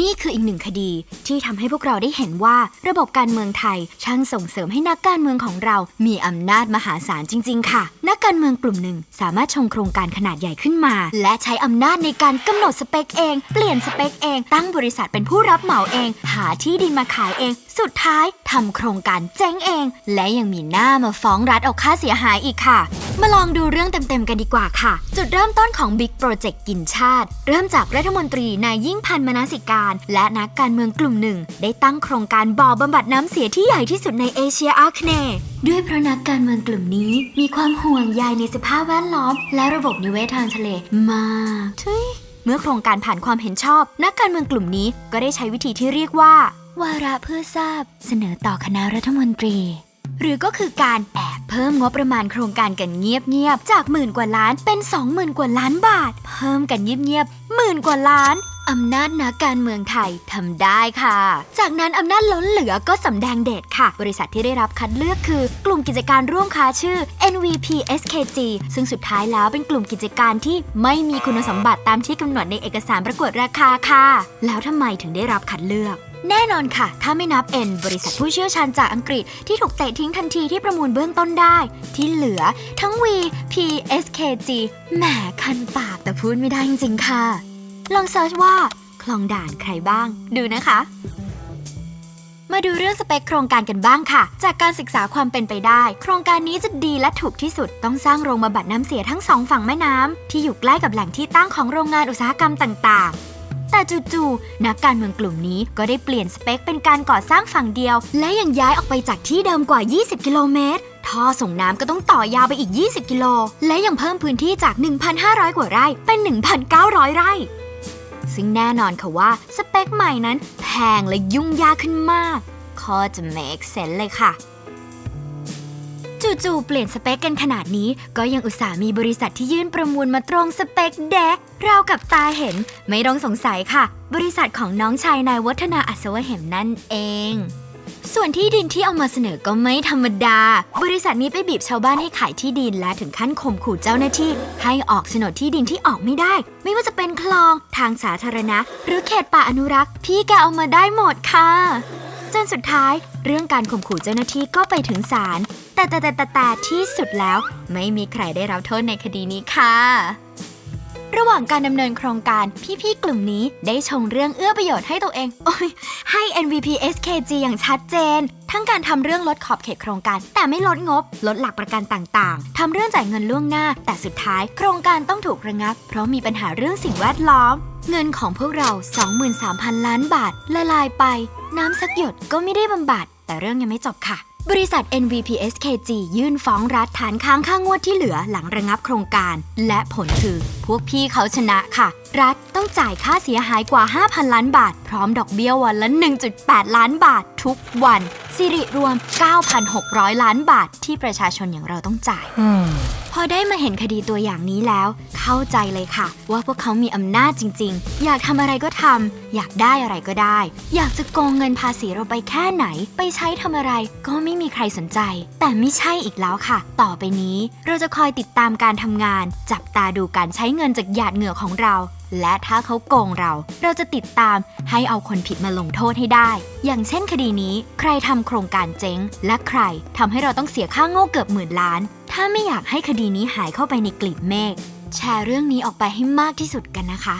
นี่คืออีกหนึ่งคดีที่ทำให้พวกเราได้เห็นว่าระบบการเมืองไทยช่างส่งเสริมให้นักการเมืองของเรามีอำนาจมหาศาลจริง ๆ ค่ะ นักการเมืองกลุ่มหนึ่งสามารถชงโครงการขนาดใหญ่ขึ้นมา และใช้อำนาจในการกำหนดสเปคเอง เปลี่ยนสเปคเอง ตั้งบริษัทเป็นผู้รับเหมาเอง หาที่ดินมาขายเอง สุดท้ายทำโครงการเจ๊งเอง และยังมีหน้ามาฟ้องรัฐเอาค่าเสียหายอีกค่ะ มาลองดูเรื่องเต็มๆกันดีกว่าค่ะ จุดเริ่มต้นของ Big Project กินชาติ เริ่มจากรัฐมนตรีนายยิ่งพันธ์มนาสิการ และนักการเมืองกลุ่มหนึ่ง ได้ตั้งโครงการบ่อบำบัดน้ำเสียที่ใหญ่ที่สุดในเอเชียอาคเนย์ด้วยเพราะนักการเมืองกลุ่มนี้ มีความห่วงใยในสภาพแวดล้อม และระบบนิเวศทางทะเลมากทุยเมื่อโครงการผ่านความเห็นชอบ นักการเมืองกลุ่มนี้ก็ได้ใช้วิธีที่เรียกว่า วาระเพื่อทราบ เสนอต่อคณะรัฐมนตรี หรือก็คือการแอบ เพิ่มงบประมาณโครงการกันเงียบๆ จากหมื่นกว่าล้านเป็น 20,000 กว่าล้านบาท เพิ่มกันเงียบๆหมื่นกว่าล้าน อำนาจนักการเมืองไทยทำได้ค่ะ จากนั้นอำนาจล้นเหลือก็สำแดงเดชค่ะ บริษัทที่ได้รับคัดเลือกคือกลุ่มกิจการร่วมค้าชื่อ NVP SKG ซึ่งสุดท้ายแล้วเป็นกลุ่มกิจการที่ไม่มีคุณสมบัติตามที่กำหนดในเอกสารประกวดราคาค่ะ แล้วทำไมถึงได้รับคัดเลือกแน่นอนค่ะ ถ้าไม่นับ N บริษัทผู้เชี่ยวชาญจากอังกฤษที่ถูกเตะทิ้งทันทีที่ประมูลเบื้องต้นได้ ที่เหลือทั้ง V P S K G แหมคันปากแต่พูดไม่ได้จริงๆค่ะ ลองเซิร์ชว่า คลองด่านใครบ้าง ดูนะคะ มาดูเรื่องสเปคโครงการกันบ้างค่ะ จากการศึกษาความเป็นไปได้ โครงการนี้จะดีและถูกที่สุด ต้องสร้างโรงบำบัดน้ำเสียทั้งสองฝั่งแม่น้ำที่อยู่ใกล้กับแหล่งที่ตั้งของโรงงานอุตสาหกรรมต่างๆ แต่จู่ๆนักการเมืองกลุ่มนี้ก็ได้เปลี่ยนสเปคเป็นการก่อสร้างฝั่งเดียว และยังย้ายออกไปจากที่เดิมกว่า 20 กิโลเมตรท่อส่งน้ำก็ต้องต่อยาวไปอีก 20 กิโล และยังเพิ่มพื้นที่จาก 1,500 กว่าไร่ เป็น 1,900 ไร่ ซึ่งแน่นอนค่ะว่าสเปคใหม่นั้นแพงและยุ่งยากขึ้นมาก ข้อจะ make sense เลยค่ะ จู่ๆเปลี่ยนสเปคกันขนาดนี้ ก็ยังอุตส่าห์มีบริษัทที่ยื่นประมูลมาตรงสเปคแดกเรากับตาเห็น ไม่ต้องสงสัยค่ะ บริษัทของน้องชายนายวัฒนาอัศวะเหมนั่นเอง ส่วนที่ดินที่เอามาเสนอก็ไม่ธรรมดา บริษัทนี้ไปบีบชาวบ้านให้ขายที่ดินและถึงขั้นข่มขู่เจ้าหน้าที่ ให้ออกโฉนดที่ดินที่ออกไม่ได้ ไม่ว่าจะเป็นคลอง ทางสาธารณะ หรือเขตป่าอนุรักษ์ พี่แกเอามาได้หมดค่ะ จนสุดท้าย เรื่องการข่มขู่เจ้าหน้าที่ก็ไปถึงศาลแต่แต่แต่แต่แต่ที่สุดแล้ว ไม่มีใครได้รับโทษในคดีนี้ค่ะ ระหว่างการดำเนินโครงการพี่ๆกลุ่มนี้ได้ชงเรื่องเอื้อประโยชน์ให้ตัวเอง โอ้ยให้ NVP SKG อย่างชัดเจน ทั้งการทำเรื่องลดขอบเขตโครงการ แต่ไม่ลดงบ ลดหลักประกันต่างๆทำเรื่องจ่ายเงินล่วงหน้า แต่สุดท้ายโครงการต้องถูกระงับ เพราะมีปัญหาเรื่องสิ่งแวดล้อม เงินของพวกเรา 23,000 ล้านบาทละลายไป น้ำสักหยดก็ไม่ได้บำบัด แต่เรื่องยังไม่จบค่ะ บริษัท NVP SKG ยื่นฟ้องรัฐฐานค้างค่างวดที่เหลือหลังระงับโครงการ และผลคือพวกพี่เขาชนะค่ะรัฐต้องจ่ายค่าเสียหายกว่า 5,000 ล้านบาท พร้อมดอกเบี้ยวันละ 1.8 ล้านบาททุกวัน สิริรวม 9,600 ล้านบาทที่ประชาชนอย่างเราต้องจ่าย พอได้มาเห็นคดีตัวอย่างนี้แล้ว เข้าใจเลยค่ะ ว่าพวกเขามีอำนาจจริง ๆ อยากทำอะไรก็ทำอยากได้อะไรก็ได้ อยากจะโกงเงินภาษีเราไปแค่ไหน ไปใช้ทำอะไรก็ไม่มีใครสนใจ แต่ไม่ใช่อีกแล้วค่ะ ต่อไปนี้ เราจะคอยติดตามการทำงาน จับตาดูการใช้เงินจากหยาดเหงื่อของเรา และถ้าเขาโกงเรา เราจะติดตามให้เอาคนผิดมาลงโทษให้ได้ อย่างเช่นคดีนี้ ใครทำโครงการเจ๊ง และใครทำให้เราต้องเสียค่าโง่เกือบหมื่นล้าน ถ้าไม่อยากให้คดีนี้หายเข้าไปในกลีบเมฆแชร์เรื่องนี้ออกไปให้มากที่สุดกันนะคะ